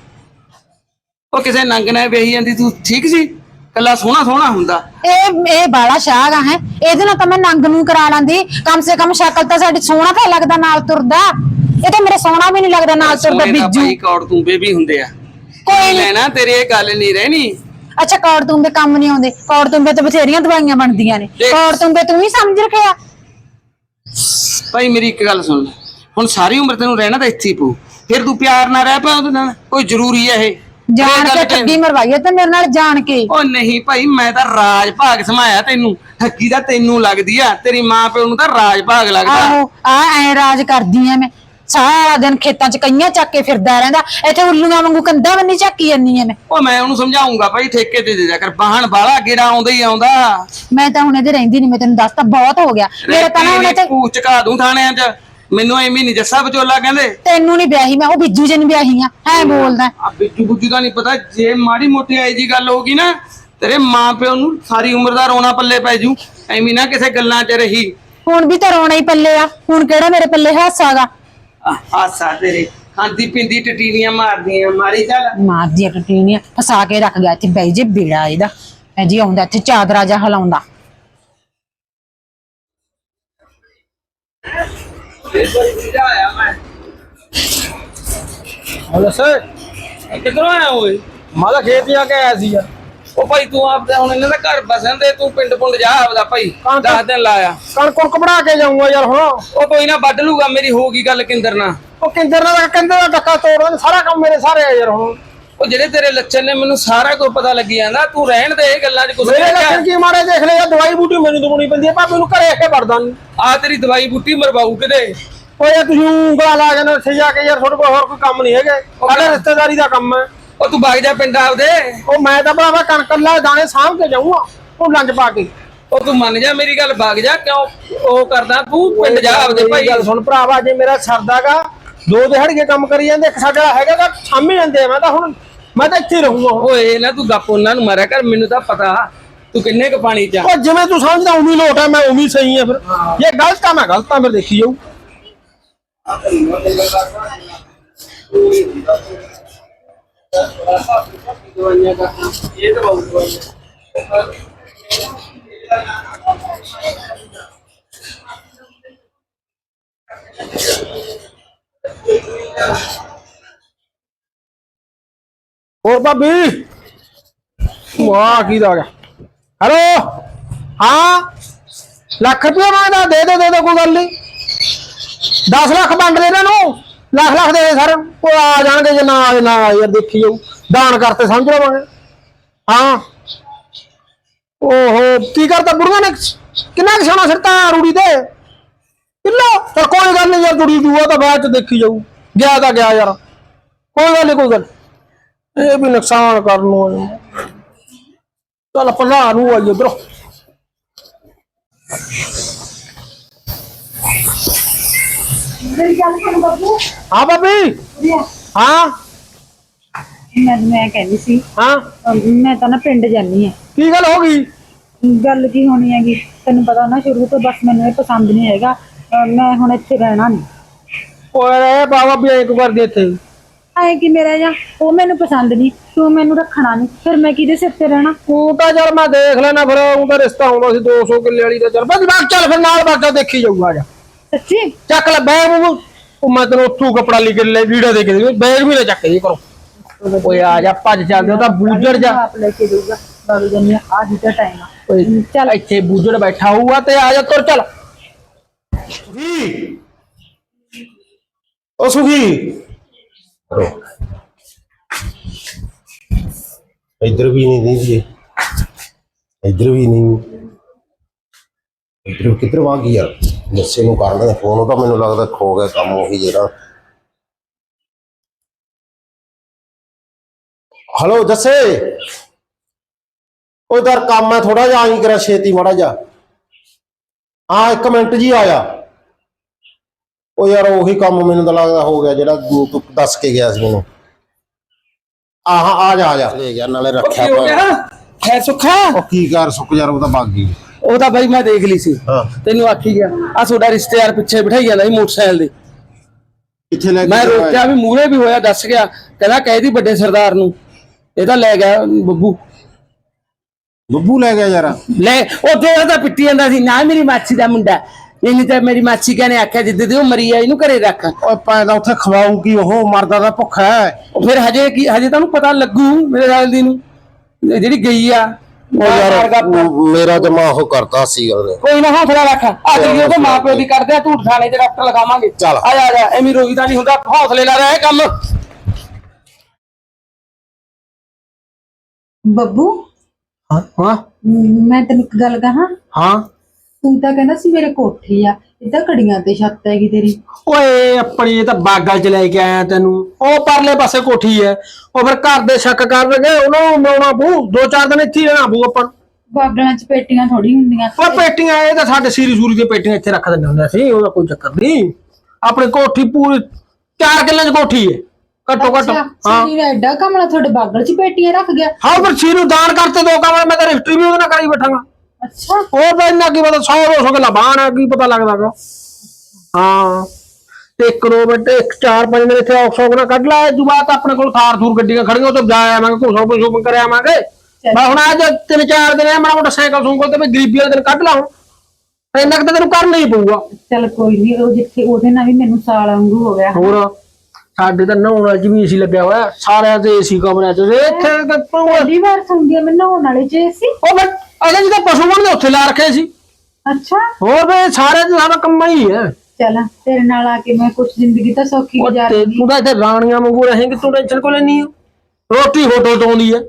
ਉਹ ਕਿਸੇ ਨੰਗ ਨਾਲ ਵੇਹੀ ਜਾਂਦੀ ਤੂੰ ਠੀਕ ਸੀ? ਕੱਲਾ ਸੋਹਣਾ ਸੋਹਣਾ ਹੁੰਦਾ। ਇਹ ਇਹ ਬਾਲਾ ਸ਼ਾਗਾ ਹੈ। ਇਹਦੇ ਨਾਲ ਤਾਂ ਮੈਂ ਨੰਗ ਨੂੰ ਕਰਾ ਲਾਂਦੀ। ਕਮ ਸੇ ਕਮ ਸ਼ਕਲ ਤਾਂ ਸਾਡੀ ਸੋਹਣਾ ਤਾਂ ਲੱਗਦਾ ਨਾਲ ਤੁਰਦਾ। ਇਹ ਤਾਂ ਮੇਰੇ ਸੋਹਣਾ ਵੀ ਨਹੀਂ ਲੱਗਦਾ ਨਾਲ ਤੁਰਦਾ ਸੋਹਣੇ ਦਾ ਬਿੱਜੂ। ਭਾਈ ਕੌੜ ਤੂੰ ਬੇਬੀ ਹੁੰਦੇ ਆ। ਕੋਈ ਨਹੀਂ। ਲੈਣਾ ਤੇਰੀ ਇਹ ਗੱਲ ਨਹੀਂ ਰਹਿਣੀ। ਅੱਛਾ ਕੌੜ ਤੁੰਬੇ ਕੰਮ ਨਹੀਂ ਆਉਂਦੇ। ਕੌੜ ਤੁੰਬੇ ਤੇ ਬਥੇਰੀਆਂ ਦਵਾਈਆਂ ਬਣਦੀਆਂ ਨੇ। ਦੇਖ। ਕੌੜ ਤੁੰਬੇ ਤੂੰ ਵੀ ਸਮਝ ਰੱਖਿਆ। ਭਾਈ ਮੇਰੀ ਇੱਕ ਗੱਲ ਸੁਣ ਲੈ। ਹੁਣ ਸਾਰੀ ਉਮਰ ਤੈਨੂੰ ਰਹਿਣਾ ਤਾਂ ਇੱਥੇ ਹੀ ਪਊ। ਫਿਰ ਤੂੰ ਪਿਆਰ ਨਾਲ ਰਹਿ ਪਾ ਉਹਦੇ ਨਾਲ। ਕੋਈ ਜ਼ਰੂਰੀ ਹੈ ਇਹ। ਜਾਣ ਕੇ ਠੱਗੀ ਮਰਵਾਈ ਤੇ ਮੇਰੇ ਨਾਲ ਜਾਣ ਕੇ। ਉਹ ਨਹੀਂ ਭਾਈ ਮੈਂ ਤਾਂ ਰਾਜ ਭਾਗ ਸਮਾਇਆ ਤੈਨੂੰ। ਠੱਗੀ ਦਾ ਤੈਨੂੰ ਲੱਗਦੀ ਆ। ਤੇਰੀ ਮਾਂ ਪਿਓ ਨੂੰ ਤਾਂ ਰਾਜ ਭਾਗ ਲੱਗਦਾ। ਆਹੋ ਆ ਐ ਰਾਜ ਕਰਦੀ ਐ ਮੈਂ। ਸਾਰਾ ਦਿਨ ਖੇਤਾਂ 'ਚ ਕਈਆਂ ਚੱਕ ਕੇ ਫਿਰਦਾ ਰਹਿੰਦਾ ਇੱਥੇ ਉੱਲੂਆਂ ਵਾਂਗੂ ਕੰਧਾਂ ਬੰਨੀ ਝਾਕੀ ਜਾਂਦੀ ਐ ਮੈਂ ਉਹ ਮੈਂ ਉਹਨੂੰ ਸਮਝਾਉਂਗਾ ਭਾਈ ਠੇਕੇ ਤੇ ਦੇ ਦਿਆ ਕਰ ਬਾਹਣ ਬਾਲਾ ਗੇੜਾ ਆਉਂਦਾ ਹੀ ਆਉਂਦਾ। ਮੈਂ ਤਾਂ ਹੁਣ ਇਹਦੇ ਰਹਿੰਦੀ ਨਹੀਂ ਮੈਂ ਤੈਨੂੰ ਦੱਸਤਾ ਬਹੁਤ ਹੋ ਗਿਆ। ਮੇਰੇ ਤਾਂ ਨਾ ਹੁਣ ਇੱਥੇ ਪੂਛ ਚਕਾ ਦੂੰ ਥਾਣਿਆਂ 'ਚ। ਮੈਨੂੰ ਐਵੇਂ ਨਹੀਂ ਜੱਸਾ ਵਿਚੋਲਾ ਕਹਿੰਦੇ। ਤੈਨੂੰ ਨਹੀਂ ਵਿਆਹੀ ਮੈਂ ਉਹ ਬਿੱਜੂ ਜਨ ਵਿਆਹੀ ਆ ਐ ਬੋਲਦਾ। ਆ ਬਿੱਜੂ ਬੁੱਜੂ ਦਾ ਨਹੀਂ ਪਤਾ ਜੇ ਮਾੜੀ ਮੋਟੀ ਆਈ ਜੀ ਗੱਲ ਹੋਗੀ ਨਾ ਤੇਰੇ ਮਾਂ ਪਿਓ ਨੂੰ ਸਾਰੀ ਉਮਰ ਦਾ ਰੋਣਾ ਪੱਲੇ ਪੈ ਜੂ। ਐਵੇਂ ਨਾ ਕਿਸੇ ਗੱਲਾਂ 'ਚ ਰਹੀ। ਹੁਣ ਵੀ ਤਾਂ ਰੋਣਾ ਹੀ ਪੱਲੇ ਆ ਹੁਣ ਕਿਹੜਾ ਮੇਰੇ ਪੱਲੇ ਹਾਸਾਗਾ ਆਸਾ ਤੇਰੇ। ਖਾਂਦੀ ਪਿੰਦੀ ਟਟੀਨੀਆਂ ਮਾਰਦੀਆਂ। ਮਾਰੀ ਚੱਲ। ਮਾਰ ਦੀ ਟਟੀਨੀਆਂ ਫਸਾ ਕੇ ਰੱਖ ਗਿਆ ਇੱਥੇ ਬਈ ਜੇ ਬੇੜਾ ਇਹਦਾ। ਐ ਜੀ ਆਉਂਦਾ ਇੱਥੇ ਚਾਦਰਾ ਜਾ ਹਲਾਉਂਦਾ। ਆਇਆ ਮੈਂ। Hello sir. ਕਿੱਧਰੋਂ ਆਇਆ ਓਏ? ਮੈਂ ਤਾਂ ਖੇਤ ਜਾ ਕੇ ਆਇਆ ਸੀ ਯਾਰ ਉਹ ਭਾਈ ਤੂੰ ਆਪ ਹੁਣ ਇਹਨਾਂ ਦਾ ਘਰ ਬਸਣ ਦੇ ਤੂੰ ਪਿੰਡ ਪੁੰਡ ਜਾ ਆਪਦਾ ਭਾਈ। ਹਾਂ ਤਾਂ- 10 ਦਿਨ ਲਾਇਆ। ਕਣਕ ਕੁਣਕ ਬਣਾ ਕੇ ਜਾਊਂਗਾ ਯਾਰ ਹੁਣ। ਉਹ ਕੋਈ ਨਾ ਵੱਢ ਲੂਗਾ ਮੇਰੀ ਹੋਊਗੀ ਗੱਲ ਕਿੰਦਰ ਨਾਲ। ਉਹ ਕਿੰਦਰ ਦਾ ਕਹਿੰਦੇ ਦਾ ਟੱਕਾ ਤੋੜਦਾ ਨੀ, ਸਾਰਾ ਕੰਮ ਮੇਰੇ ਸਾਰੇ ਆ ਯਾਰ ਹੁਣ। ਉਹ ਜਿਹੜੇ ਤੇਰੇ ਲੱਛਣ ਨੇ ਮੈਨੂੰ ਸਾਰਾ ਕੁਝ ਪਤਾ ਲੱਗੀ ਜਾਂਦਾ। ਤੂੰ ਰਹਿਣ ਦੇ ਇਹ ਗੱਲਾਂ 'ਚ ਕੁਝ ਮੇਰੇ ਲੱਛਣ ਕੀ ਮਾਰੇ ਦੇਖ ਲੈ ਯਾਰ ਦਵਾਈ ਬੂਟੀ ਮੈਨੂੰ ਦਵਾਉਣੀ ਪੈਂਦੀ ਹੈ ਭਾਵੇਂ ਨੂੰ ਘਰੇ ਆ ਕੇ ਵੜਦਾ ਨਹੀਂ ਆ ਤੇਰੀ ਦਵਾਈ ਬੂਟੀ ਮਰਵਾਊ ਕਿਤੇ? ਓਏ ਯਾਰ ਤੁਸੀਂ ਉਂਗਲਾ ਲਾ ਜਾਂਦੇ ਉੱਥੇ ਜਾ ਕੇ ਯਾਰ ਤੁਹਾਡੇ ਕੋਲ ਹੋਰ ਕੋਈ ਕੰਮ ਨਹੀਂ ਹੈਗੇ। ਸਾਡੇ ਰਿਸ਼ਤੇਦਾਰੀ ਦਾ ਕੰਮ ਹੈ। ਉਹ ਤੂੰ ਵਗ ਜਾ ਪਿੰਡ ਆਪਦੇ। ਉਹ ਮੈਂ ਤਾਂ ਭਰਾਵਾ ਕਣਕ ਲਾ ਦਾਣੇ ਸਾਂਭ ਕੇ ਜਾਊਂਗਾ ਉਹ ਲੰਜ ਪਾ ਕੇ। ਉਹ ਤੂੰ ਮੰਨ ਜਾ ਮੇਰੀ ਗੱਲ ਵਗ ਜਾ ਕਿਉਂ ਉਹ ਕਰਦਾ ਤੂੰ? ਪਿੰਡ ਜਾ ਆਪਦੇ ਭਾਈ। ਗੱਲ ਸੁਣ ਭਰਾਵਾ ਜੇ ਮੇਰਾ ਸਰਦਾਗਾ ਦੋ ਦਿਹਾੜੀਏ ਕੰਮ ਕਰੀ ਜਾਂਦੇ ਇੱਕ ਸਾਡਾ ਹੈਗਾ ਤਾਂ ਸਾਹਮਣੇ ਜਾਂਦੇ ਆ, ਮੈਂ ਤਾਂ ਹੁਣ ਮੈਂ ਤਾਂ ਇੱਥੇ ਰਹੂੰਗਾ। ਓਏ ਨਾ ਤੂੰ ਗੱਪ ਉਹਨਾਂ ਨੂੰ ਮਾਰਿਆ ਕਰ ਮੈਨੂੰ ਤਾਂ ਪਤਾ। ਤੂੰ ਕਿੰਨੇ ਕ ਪਾਣੀ ਚ ਆ। ਉਹ ਜਿਵੇਂ ਤੂੰ ਸਮਝਦਾ ਉਵੇਂ ਲੋਟ ਹੈ ਮੈਂ ਉਵੇਂ ਸਹੀ ਆ ਫਿਰ। ਜੇ ਗਲਤ ਆ ਮੈਂ ਗਲਤ ਆ ਫਿਰ ਦੇਖੀ ਜਾਊ। ਇਹ ਤਾਂ ਬਹੁਤ ਵਧੀਆ। ਹੋਰ ਭਾਬੀ? ਵਾਹ, ਕੀ ਦਾ ਗਿਆ ਹੈਲੋ? ਹਾਂ? ਲੱਖ ਰੁਪਏ ਮੰਗਦਾ, ਦੇ ਦੇ ਦੇ ਦੇ, ਕੋਈ ਗੱਲ ਨਹੀਂ। 10 ਲੱਖ ਵੰਡ ਇਹਨਾਂ ਨੂੰ। ਲੱਖ ਲੱਖ ਦੇ ਸਰ। ਉਹ ਆ ਜਾਣਗੇ ਜੇ ਨਾ ਆਏ ਨਾ ਆਏ, ਯਾਰ ਦੇਖੀ ਜਾਊ। ਦਾਨ ਕਰਤੇ ਸਮਝ ਲਵਾਂਗੇ। ਹਾਂ। ਓਹੋ, ਕੀ ਕਰਦਾ ਬੁੜੀਆਂ ਨੇ? ਕਿੰਨਾ ਕੁ ਸੋਨਾ ਸਿਰਤਾ ਰੂੜੀ ਤੇ। ਕਿੱਲਾ? ਚਲ ਕੋਈ ਗੱਲ ਨਹੀਂ ਯਾਰ ਜੁੜੀ ਦੂਆ ਤਾਂ ਬਾਅਦ ਚ ਦੇਖੀ ਜਾਊ। ਗਿਆ ਤਾਂ ਗਿਆ ਯਾਰ। ਕੋਈ ਗੱਲ ਨਹੀਂ ਕੋਈ ਗੱਲ ਇਹ ਵੀ ਨੁਕਸਾਨ ਕਰਨ ਨੂੰ ਚੱਲ ਪੱਲਾ ਨੂੰ ਆਈਏ, ਉਧਰੋਂ। ਮੇਰੀ ਗੱਲ ਸੁਣ ਬੱਬੂ ਹਾਂ ਬਾਬੀ ਹਾਂ। ਮੈਂ ਮੈਂ ਕਹਿੰਦੀ ਸੀ ਹਾਂ। ਮੈਂ ਤਾਂ ਨਾ ਪਿੰਡ ਜਾਨੀ ਆ ਕੀ ਗੱਲ ਹੋ ਗਈ? ਗੱਲ ਕੀ ਹੋਣੀ ਹੈਗੀ? ਤੈਨੂੰ ਪਤਾ ਨਾ ਸ਼ੁਰੂ ਤੋਂ ਬਸ ਮੈਨੂੰ ਇਹ ਪਸੰਦ ਨਹੀਂ ਹੈਗਾ। ਮੈਂ ਹੁਣ ਇੱਥੇ ਰਹਿਣਾ ਨਹੀਂ ਓਏ ਬਾਬਾ ਵੀ ਇੱਕ ਵਾਰ ਦੇ ਇੱਥੇ? ਆਏ ਕਿ ਮੇਰਾ ਜਾਂ? ਉਹ ਮੈਨੂੰ ਪਸੰਦ ਨਹੀਂ ਤੂੰ ਮੈਨੂੰ ਰੱਖਣਾ ਨਹੀਂ ਫਿਰ ਮੈਂ ਕਿਹਦੇ ਸਿਰ ਤੇ ਰਹਿਣਾ? ਤੂੰ ਤਾਂ ਯਾਰ ਮੈਂ ਦੇਖ ਲੈਣਾ ਫਿਰ ਉਹ ਤਾਂ ਰਿਸ਼ਤਾ ਹੁੰਦਾ ਸੀ 200 ਕਿੱਲੇ ਵਾਲੀ ਦਾ ਚੱਲ ਬਸ ਚੱਲ ਫਿਰ ਨਾਲ ਬਾਗਾ ਦੇਖੀ ਜਾਊਗਾ ਜਾ। ਸੱਚੀ? ਚੱਕ ਲੈ ਬੈਗ ਉਹ ਉਹ ਮੈਂ ਤੈਨੂੰ ਉੱਥੋਂ ਕੱਪੜਾ ਲੈ ਕੇ ਲੈ ਵੀਡੀਓ ਦੇ ਕੇ ਦੇ ਬੈਗ ਵੀ ਨਾ ਚੱਕ ਜੀ ਕਰੋ। ਓਏ ਆ ਜਾ ਭੱਜ ਚੱਲਦੇ ਉਹ ਤਾਂ ਬੂਜੜ ਜਾ। ਆਪ ਲੈ ਕੇ ਦਊਗਾ ਬਾਬੂ ਜੰਨੀ ਅੱਜ ਦਾ ਟਾਈਮ ਆ। ਓਏ ਚੱਲ। ਇੱਥੇ ਬੂਜੜ ਬੈਠਾ ਹੋਊਗਾ ਤੇ ਆ ਜਾ ਤੁਰ ਚੱਲ। ਸੁਖੀ। ਓ ਸੁਖੀ। ਇੱਧਰ ਵੀ ਨਹੀਂ ਦਿੰਦੀ ਇੱਧਰ ਵੀ ਨਹੀਂ। ਇੱਧਰ ਕਿੱਧਰ ਵਾ ਯਾਰ ਜੱਸੇ ਨੂੰ ਕਰ ਲੈਣਾ ਫੋਨ ਉਹ ਤਾਂ ਮੈਨੂੰ ਲੱਗਦਾ ਖੋ ਗਿਆ ਕੰਮ ਉਹੀ ਜਿਹੜਾ। ਹਲੋ ਜੱਸੇ? ਉਹ ਦਰ ਕੰਮ ਹੈ ਥੋੜਾ ਜਿਹਾ ਆਈ ਕਰਾ ਛੇਤੀ ਮਾੜਾ ਜਿਹਾ। ਹਾਂ ਇੱਕ ਮਿੰਟ ਜੀ ਆਇਆ ਉਹ ਯਾਰ ਉਹੀ ਕੰਮ ਮੈਨੂੰ ਤਾਂ ਲੱਗਦਾ ਹੋ ਗਿਆ ਜਿਹੜਾ ਤੂੰ ਤੂੰ ਦੱਸ ਕੇ ਗਿਆ ਸੀ ਮੈਨੂੰ। ਆਹ ਆ ਜਾ ਆ ਜਾ। ਲੈ ਗਿਆ ਨਾਲੇ ਰੱਖਿਆ ਪਿਆ ਹੈ ਸੁੱਖਾ? ਉਹ ਕੀ ਕਰ ਸੁੱਕ ਯਾਰ ਉਹ ਤਾਂ ਭੱਗ ਗਈ। ਉਹ ਤਾਂ ਬਾਈ ਮੈਂ ਦੇਖ ਲਈ ਸੀ। ਹਾਂ। ਤੈਨੂੰ ਆਖੀ ਗਿਆ। ਆ ਤੁਹਾਡਾ ਰਿਸ਼ਤੇਦਾਰ ਪਿੱਛੇ ਬਿਠਾਈ ਜਾਂਦਾ ਸੀ ਮੋਟਰਸਾਈਕਲ ਦੇ ਕਿੱਥੇ ਲੈ ਕੇ ਮੈਂ ਗਿਆ? ਰੋਕਿਆ ਵੀ ਮੂਹਰੇ ਵੀ ਹੋਇਆ ਦੱਸ ਗਿਆ। ਕਹਿੰਦਾ ਕਹਿਦੀ ਵੱਡੇ ਸਰਦਾਰ ਨੂੰ। ਇਹ ਤਾਂ ਲੈ ਗਿਆ ਬੱਬੂ। ਬੱਬੂ ਲੈ ਗਿਆ ਯਾਰ। ਲੈ ਉਹ ਤਾਂ ਪਿੱਟੀ ਜਾਂਦਾ ਸੀ। ਨਾ ਮੇਰੀ ਮਾਛੀ ਦਾ ਮੁੰਡਾ। ਨਹੀਂ ਤਾਂ ਮੇਰੀ ਮਾਛੀ ਕਹਿੰਨੇ ਆਖਿਆ ਜਿੱਦ ਦੀ ਉਹ ਮਰੀ ਆ ਇਹਨੂੰ ਘਰੇ ਰੱਖ। ਓਏ ਪੈਦਾ ਉੱਥੇ ਖਵਾਉ ਕੀ? ਉਹ ਮਰਦਾ ਦਾ ਭੁੱਖਾ ਹੈ। ਫਿਰ ਹਜੇ ਕੀ ਹਜੇ ਤੁਹਾਨੂੰ ਪਤਾ ਲੱਗੂ ਮੇਰੇ ਨਾਲ ਦੀ ਨੂੰ। ਜਿਹੜੀ ਗਈ ਆ। ਉਹ ਯਾਰ ਉਹ ਮੇਰਾ ਦਿਮਾਗ ਉਹ ਕਰਦਾ ਸੀ ਉਹਨੇ ਕੋਈ ਨਾ ਹੌਸਲਾ ਰੱਖ। ਆ ਜੀ ਉਹਦੇ ਮਾਂ ਪਿਓ ਦੀ ਕਰਦੇ ਆ ਝੂਠ ਥਾਣੇ 'ਚ ਡਾਕਟਰ ਲਗਾਵਾਂਗੇ ਚੱਲ। ਆ ਜਾ ਆ ਜਾ ਐਵੇਂ ਰੋਈ ਤਾਂ ਨਹੀਂ ਹੁੰਦਾ। ਹੌਸਲੇ ਨਾਲ ਰਹਿ ਕੰਮ। ਬੱਬੂ? ਹਾਂ। ਮੈਂ ਤੈਨੂੰ ਇੱਕ ਗੱਲ ਕਹਾਂ? ਹਾਂ। ਤੂੰ ਤਾਂ ਕਹਿੰਦਾ ਸੀ ਮੇਰੇ ਕੋਠੀ ਆ ਤਾਂ ਕੜੀਆਂ ਤੇ ਛੱਤ ਹੈਗੀ ਤੇਰੀ। ਓਏ ਆਪਣੀ ਇਹ ਤਾਂ ਬਾਗਲ ਚ ਲੈ ਕੇ ਆਇਆ ਤੈਨੂੰ। ਉਹ ਪਰਲੇ ਪਾਸੇ ਕੋਠੀ ਹੈ। ਉਹ ਫਿਰ ਘਰ ਦੇ ਸ਼ੱਕ ਕਰਨਗੇ ਉਹਨੂੰ ਮਿਲਾਉਣਾ ਪਊ। ਦੋ ਚਾਰ ਦਿਨ ਇੱਥੇ ਹੀ ਰਹਿਣਾ ਪਊ ਆਪਾਂ। ਨੂੰ। ਬਾਗਲਾਂ 'ਚ ਪੇਟੀਆਂ ਥੋੜੀ ਹੁੰਦੀਆਂ। ਉਹ ਪੇਟੀਆਂ ਇਹ ਤਾਂ ਸਾਡੇ ਸੀਰੀ ਸੂਰੀ ਦੀਆਂ ਪੇਟੀਆਂ ਇੱਥੇ ਰੱਖ ਦਿੰਦੇ ਹੁੰਦੇ ਸੀ ਉਹਦਾ ਕੋਈ ਚੱਕਰ ਨਹੀਂ। ਆਪਣੀ ਕੋਠੀ ਪੂਰੀ ਚਾਰ ਕਿੱਲੇ ਚ ਕੋਠੀ ਹੈ। ਘੱਟੋ ਘੱਟ ਹਾਂ। ਸਰੀਰ ਐਡਾ ਕਮਲਾ ਤੁਹਾਡੇ ਬਾਗਲ 'ਚ ਪੇਟੀਆਂ ਰੱਖ ਗਿਆ। ਹਾਂ ਪਰ ਸੀ ਨੂੰ ਦਾਨ ਕਰਤੇ ਦੋ ਕਮਰੇ ਮੈਂ ਤਾਂ ਰਜਿਸਟਰੀ ਵੀ ਉਹਦੇ ਨਾਲ ਕਰੀ ਬੈਠਾਂਗਾ ਅੱਛਾ। ਉਹ ਤਾਂ ਇੰਨਾ ਕੀ ਪਤਾ 100 200 ਕਿੱਲਾ ਬਾਣ ਹੈ ਕੀ ਪਤਾ ਲੱਗਦਾਗਾ ਹਾਂ। ਤੇ ਇੱਕ ਦੋ ਮਿੰਟ ਇੱਕ ਚਾਰ ਪੰਜ ਦਿਨ ਇੱਥੇ ਔਖਾ ਨਾ ਕੱਢ ਲਾ ਜੂ ਬਾਤ ਆਪਣੇ ਕੋਲ ਥਾਰ ਥੂਰ ਗੱਡੀਆਂ ਖੜੀਆਂ ਤੋਂ ਜਾ ਆਵਾਂਗੇ ਘੁਸੋ ਘੁਸੋ ਕਰ ਆਵਾਂਗੇ। ਮੈਂ ਹੁਣ ਅੱਜ ਤਿੰਨ ਚਾਰ ਦਿਨ ਹੈ ਮਾੜਾ ਮੋਟਾ ਸਾਈਕਲ ਸੂਕਲ ਤੇ ਮੈਂ ਗਰੀਬੀ ਵਾਲੇ ਦਿਨ ਕੱਢ ਲਾ ਹੁਣ। ਇੰਨਾ ਕੁ ਤਾਂ ਤੈਨੂੰ ਕਰਨਾ ਹੀ ਪਊਗਾ। ਚਲ ਕੋਈ ਨਹੀਂ ਉਹ ਜਿੱਥੇ ਉਹਦੇ ਨਾਲ ਵੀ ਮੈਨੂੰ ਸਾਲ ਵਾਂਗੂ ਹੋ ਗਿਆ। ਹੋਰ? ਸਾਡੇ ਤਾਂ ਨਹਾਉਣ ਵਾਲੀ ਚ ਵੀ ਏਸੀ ਲੱਗਿਆ ਹੋਇਆ ਸਾਰਿਆਂ ਦੇ ਏਸੀ ਕਮਰਿਆਂ ਚ ਤੇ ਇੱਥੇ ਤਾਂ ਪਹਿਲੀ ਵਾਰ ਸੁਣਦੀ ਆ ਮੈਂ ਨਹਾਉਣ ਵਾਲੇ 'ਚ ਸੀ ਉਹ ਮੈਂ ਅਜੇ ਜਿਹਦਾ ਪਸ਼ੂ ਬਣਦੇ ਉੱਥੇ ਲਾ ਰੱਖੇ ਸੀ। ਅੱਛਾ। ਹੋਰ ਵੀ ਸਾਰੇ ਤੇ ਸਾਡਾ ਕੰਮ ਹੀ ਹੈ। ਚਲ ਤੇਰੇ ਨਾਲ ਆ ਕੇ ਮੈਂ ਕੁਝ ਜ਼ਿੰਦਗੀ ਤਾਂ ਸੌਖੀ ਉਹ ਤੇ ਤੂੰ ਤਾਂ ਇੱਥੇ ਰਾਣੀਆਂ ਵਾਂਗੂ ਰਹੇਂਗੀ ਤੂੰ ਟੈਨਸ਼ਨ ਕੋ ਲੈਣੀ ਰੋਟੀ ਹੋਟਲ ਤੋਂ ਆਉਂਦੀ ਹੈ।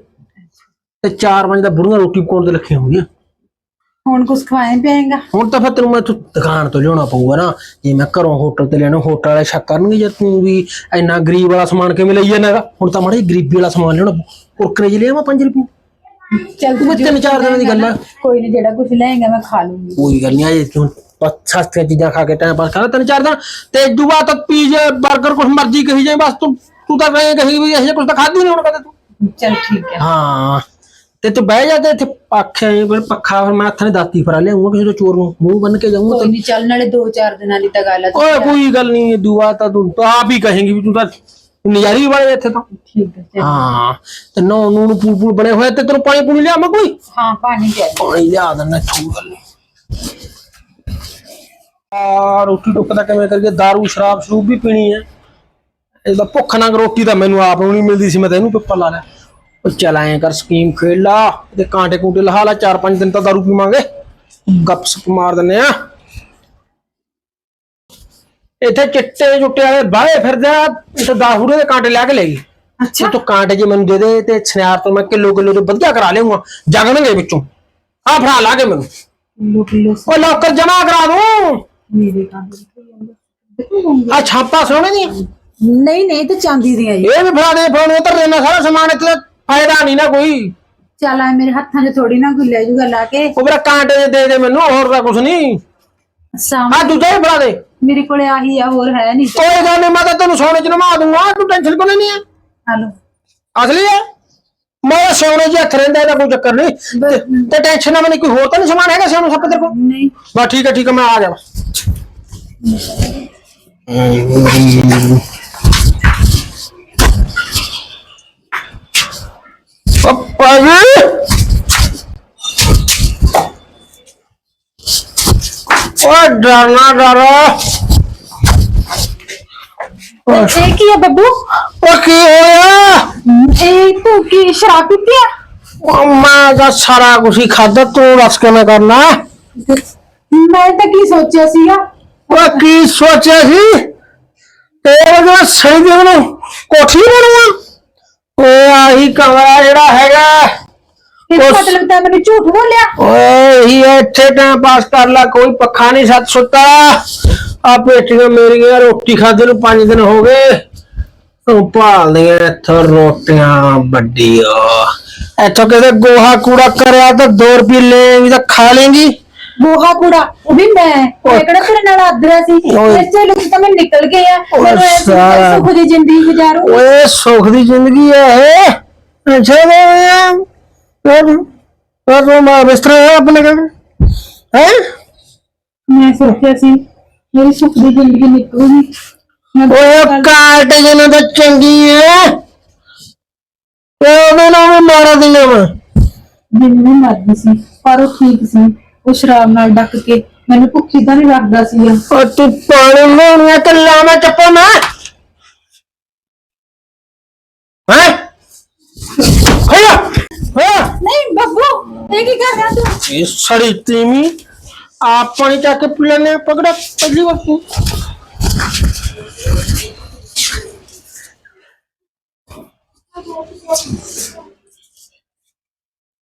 ਤੇ 4 ਵਜੇ ਦਾ ਬੁੜੀਆਂ ਰੋਟੀ ਪਕਾਉਣ ਦੇ ਲੱਖੀਆਂ ਹੁੰਦੀਆਂ ਹੁਣ ਕੁਝ ਖਵਾਏ ਪਿਆਏਗਾ? ਹੁਣ ਤਾਂ ਫਿਰ ਤੈਨੂੰ ਮੈਂ ਇੱਥੋਂ ਦੁਕਾਨ ਤੋਂ ਲਿਆਉਣਾ ਪਊਗਾ ਨਾ। ਜੇ ਮੈਂ ਘਰੋਂ ਹੋਟਲ ਤੇ ਲੈਣਾ ਹੋਟਲ ਵਾਲੇ ਸ਼ੱਕ ਕਰਨਗੇ ਜੇ ਤੂੰ ਵੀ ਇੰਨਾ ਗਰੀਬ ਵਾਲਾ ਸਮਾਨ ਕਿਵੇਂ ਲਈ ਜਾਂਦਾ ਹੈਗਾ ਹੁਣ ਤਾਂ ਮਾੜੀ ਗਰੀਬੀ ਵਾਲਾ ਸਮਾਨ ਲਿਆਉਣਾ ਕੁਰਕਰੇ ਜਿ ਲਿਆਵਾਂ 5 ਰੁਪਏ? ਚਲ ਤੂੰ ਤਿੰਨ ਚਾਰ ਦਿਨਾਂ ਦੀ ਗੱਲ ਆ। ਕੋਈ ਨਹੀਂ ਜਿਹੜਾ ਕੁਝ ਲਏਗਾ ਮੈਂ ਖਾ ਲੂੰਗੀ। ਕੋਈ ਗੱਲ ਨਹੀਂ ਆਏ ਤੂੰ ਸਸਤੀਆਂ ਚੀਜ਼ਾਂ ਖਾ ਕੇ ਟਾਈਮ ਪਾਸ ਕਰ ਤਿੰਨ ਚਾਰ ਦਿਨ। ਤੇ ਦੁਆ ਤੱਕ ਪੀਜ਼ੇ 버ਗਰ ਕੁਛ ਮਰਜ਼ੀ ਕਹੀ ਜਾਏ ਬਸ ਤੂੰ ਤੂੰ ਤਾਂ ਕਹੇ ਕਹੀ ਵੀ ਇਹ ਕੁਝ ਤਾਂ ਖਾਧੀ ਨਹੀਂ ਹੁਣ ਕਦੇ ਤੂੰ। ਚਲ ਠੀਕ ਹੈ ਹਾਂ। ਤੇ ਤੂੰ ਬਹਿ ਜਾ ਤੇ ਇੱਥੇ ਪੱਖੇ ਫਿਰ ਪੱਖਾ ਫਿਰ ਮੈਂ ਹੱਥ ਨੇ ਦਾਤੀ ਫਰਾ ਲਿਆਉਂਗਾ ਕਿਸੇ ਤੋਂ ਚੋਰ ਨੂੰ ਮੂੰਹ ਬੰਨ ਕੇ ਜਾਊਂਗਾ ਕੋਈ ਨਹੀਂ ਚੱਲ ਨਾਲੇ 2-4 ਦਿਨਾਂ ਦੀ ਤਾਂ ਗੱਲ ਆ ਓਏ ਕੋਈ ਗੱਲ ਨਹੀਂ ਦੁਆ ਤਾਂ ਤੂੰ ਤਾਂ ਆਪ ਹੀ ਕਹੇਂਗੀ ਵੀ ਤੂੰ ਤਾਂ ਨਜ਼ਾਰੀ ਵਾਲੇ ਇੱਥੇ ਤਾਂ। ਠੀਕ ਹੈ। ਹਾਂ ਤੇ ਨੌ ਨੂੰ ਨੂੰ ਪੂਲ ਪੂਲ ਬਣੇ ਹੋਏ ਤੇ ਤੈਨੂੰ ਪਾਣੀ ਪੂਣੀ ਲਿਆਵਾਂ ਕੋਈ? ਹਾਂ ਪਾਣੀ ਪਿਆ ਪਾਣੀ ਲਿਆ ਦਿੰਦਾ ਕੋਈ ਗੱਲ ਆ ਰੋਟੀ ਟੁੱਕ ਦਾ ਕਿਵੇਂ ਕਰੀਏ? दारू ਸ਼ਰਾਬ ਸ਼ਰੂਬ ਵੀ ਪੀਣੀ ਹੈ ਇਹਦਾ ਭੁੱਖ ਨਾਲ ਰੋਟੀ ਤਾਂ ਮੈਨੂੰ ਆਪ ਨੂੰ ਨਹੀਂ ਮਿਲਦੀ ਸੀ ਮੈਂ ਤਾਂ ਇਹਨੂੰ ਪੇਪਰ ਲਾ ਲਿਆ। ਉਹ ਚੱਲ ਐਂ ਕਰ ਸਕੀਮ ਖੇਡ ਲਾ ਤੇ ਕਾਂਟੇ ਕੂਟੇ ਲਹਾ ਲਾ ਚਾਰ ਪੰਜ ਦਿਨ ਤਾਂ दारू ਪੀਵਾਂਗੇ। ਗੱਪ ਸਪ ਮਾਰ ਦਿੰਨੇ ਆ। ਇੱਥੇ ਚਿੱਟੇ ਜੁੱਟੇ ਵਾਲੇ ਬਾਹੇ ਫਿਰਦੇ ਆ ਇੱਥੇ ਦਾਹੂੜੇ ਦੇ ਕਾਂਟੇ ਲੈ ਕੇ ਲੈ ਗਈ ਅੱਛਾ। ਤੂੰ ਕਾਂਟੇ ਜੇ ਮੈਨੂੰ ਦੇ ਦੇ ਤੇ ਸਨਿਆਰ ਤੋਂ ਮੈਂ ਕਿਲੋ ਕਿਲੋ ਦੇ ਵਧੀਆ ਕਰਾ ਲਿਆਉਂਗਾ ਜਗਣਗੇ ਵਿੱਚੋਂ। ਆ ਫੜਾ ਲਾ ਕੇ ਮੈਨੂੰ। ਕਿਲੋ ਕਿਲੋ ਉਹ ਲੋਕਰ ਜਮਾ ਕਰਾ ਦੂੰ। ਮੇਰੇ ਆ ਛਾਪਾ ਸੋਹਣੇ ਦੀਆਂ ਨਹੀਂ ਨਹੀਂ ਤੇ ਚਾਂਦੀ ਦੀਆਂ ਇਹ ਵੀ ਫੜਾ ਦੇ ਫੋਨ ਸਾਰਾ ਸਮਾਨ ਇੱਥੇ ਫਾਇਦਾ ਨਹੀਂ ਨਾ ਕੋਈ। ਚੱਲ ਆ ਮੇਰੇ ਹੱਥਾਂ 'ਚ ਥੋੜੀ ਨਾ ਕੋਈ ਲੈ ਜੂਗਾ ਲਾ ਕੇ। ਉਹ ਮੇਰਾ ਕਾਂਟੇ ਜਿਹੇ ਦੇ ਦੇ ਮੈਨੂੰ ਹੋਰ ਤਾਂ ਕੁਛ ਨਹੀਂ ਆ ਦੂਜਾ ਵੀ ਫੜਾ ਦੇ। ਮੇਰੇ ਕੋਲੇ ਆਹੀ ਆ ਹੋਰ ਹੈ ਨਹੀਂ ਕੋਈ ਗੱਲ ਨਹੀਂ ਮੈਂ ਤਾਂ ਤੈਨੂੰ ਸੋਨੇ ਚ ਨਵਾ ਦੂੰਗਾ ਤੂੰ ਟੈਨਸ਼ਨ ਕੋਈ ਨਹੀਂ ਹੈ ਹਲੋ ਅਸਲੀ ਹੈ ਮੈਂ ਸੋਨੇ ਜਿਹੇ ਹੱਥ ਰਹਿੰਦਾ ਇਹਦਾ ਕੋਈ ਚੱਕਰ ਨਹੀਂ ਤੇ- ਤੇ ਟੈਨਸ਼ਨ ਨਾ ਮੈਨੂੰ ਕੋਈ ਹੋਰ ਤਾਂ ਨਹੀਂ ਸਮਾਨ ਹੈਗਾ ਸੋਨੂੰ ਸੱਪ ਤੇਰੇ ਕੋਲ? ਨਹੀਂ। ਬਸ ਠੀਕ ਹੈ ਠੀਕ ਹੈ ਮੈਂ ਆ ਜਾ ਪਪਾ ਜੀ ਓ ਡਰਨਾ ਡਰੋ ਇਹ ਕੀ ਹੈ ਬੱਬੂ ਓ ਕੀ ਹੋਇਆ ਇਹ ਤੂੰ ਕੀ ਸ਼ਰਾਬ ਪੀਤੀ ਆ ਓ ਮੈਂ ਤਾਂ ਸਾਰਾ ਕੁਝ ਹੀ ਖਾਦਾ ਤੂੰ ਦੱਸ ਕਿਵੇਂ ਕਰਨਾ ਮੈਂ ਤਾਂ ਕੀ ਸੋਚਿਆ ਸੀਗਾ ਓ ਕੀ ਸੋਚਿਆ ਸੀ ਤੇਰੇ ਕੋਲ ਸਹੀ ਦੇ ਨੂੰ ਕੋਠੀ ਬਣਵਾ ਓ ਆਹੀ ਕਮਰਾ ਜਿਹੜਾ ਹੈਗਾ। ਇਸ ਉਸ- ਮਤਲਬ ਤਾਂ ਮੈਨੂੰ ਝੂਠ ਬੋਲਿਆ। ਓਏ ਹੀ ਇੱਥੇ ਟਾਈਮ ਪਾਸ ਕਰ ਲਾ ਕੋਈ ਪੱਖਾ ਨਹੀਂ ਸੱਤ ਸੁੱਤਾ। ਆ ਪੇਟੀਆਂ ਮੇਰੀਆਂ ਰੋਟੀ ਖਾਦੇ ਨੂੰ 5 ਦਿਨ ਹੋ ਗਏ। ਤੂੰ ਭਾਲਦੀਆਂ ਇੱਥੋਂ ਰੋਟੀਆਂ ਵੱਡੀਆਂ। ਇੱਥੋਂ ਕਿਤੇ ਗੋਹਾ ਕੂੜਾ ਕਰਿਆ ਤਾਂ 2 ਰੁਪਏ ਲੇਂਗੀ ਤਾਂ ਖਾ ਲੇਂਗੀ ਗੋਹਾ ਕੂੜਾ ਉਹ ਵੀ ਮੈਂ ਮੈਂ ਕਿਹੜਾ ਤੇਰੇ ਨਾਲ ਆਦਰਾ ਸੀ। ਓਏ। ਇਸ ਲੋਕ ਤਾਂ ਮੈਂ ਨਿਕਲ ਗਏ ਆ। ਓਏ ਮੈਨੂੰ ਐਂ ਸੀ ਮੈਂ ਸਾਰਾ- ਸੁੱਖ ਦੀ ਜ਼ਿੰਦਗੀ ਗੁਜ਼ਾਰੂ। ਓਏ ਸੁੱਖ ਦੀ ਜ਼ਿੰਦਗੀ ਹੈ ਇਹ। ਅੱਛਾ ਦੇ ਫਿਰ ਤੂੰ ਮਾ ਬਿਸਤਰਾ ਹੈ ਆਪਣੇ ਕੋਲ? ਹੈ? ਮੈਂ ਸੋਚਿਆ ਸੀ ਮੇਰੀ ਸੁੱਖ ਦੀ ਜ਼ਿੰਦਗੀ ਨਿਕਲੂਗੀ। ਮੈਂ ਓਏ ਕਾਟ ਜਿਹਨਾਂ ਦਾ ਚੰਗੀ ਹੈ ਤੇ ਉਹਦੇ ਨਾਲ ਵੀ ਮਾਰਾ ਦਿੰਦਾ ਮੈਂ ਜਿੰਨੀ ਮਰਜ਼ੀ ਸੀ ਪਰ ਉਹ ਠੀਕ ਸੀ। ਉਹ ਸ਼ਰਾਬ ਨਾਲ ਡੱਕ ਕੇ ਮੈਨੂੰ ਭੁੱਖੀ ਤਾਂ ਨਹੀਂ ਰੱਖਦਾ ਸੀ। ਉਹ ਤੂੰ ਪਾਣੀ ਲੈਣੀਆਂ ਤੇ ਲਾਵਾਂ ਚੱਪਾ ਮੈਂ। ਹੈ? ਹੋਇਆ ਹੋਇਆ ਨਹੀਂ ਬੱਬੂ ਇਹ ਕੀ ਕਰ ਰਿਹਾ ਤੂੰ? ਇਹ ਸੜੀ ਤੀਵੀਂ ਆਪ ਪਾਣੀ ਚੱਕ ਕੇ ਪੀ ਲੈਣੇ ਪਕੜਾ ਪਹਿਲੀ ਵਾਰ। ਤੂੰ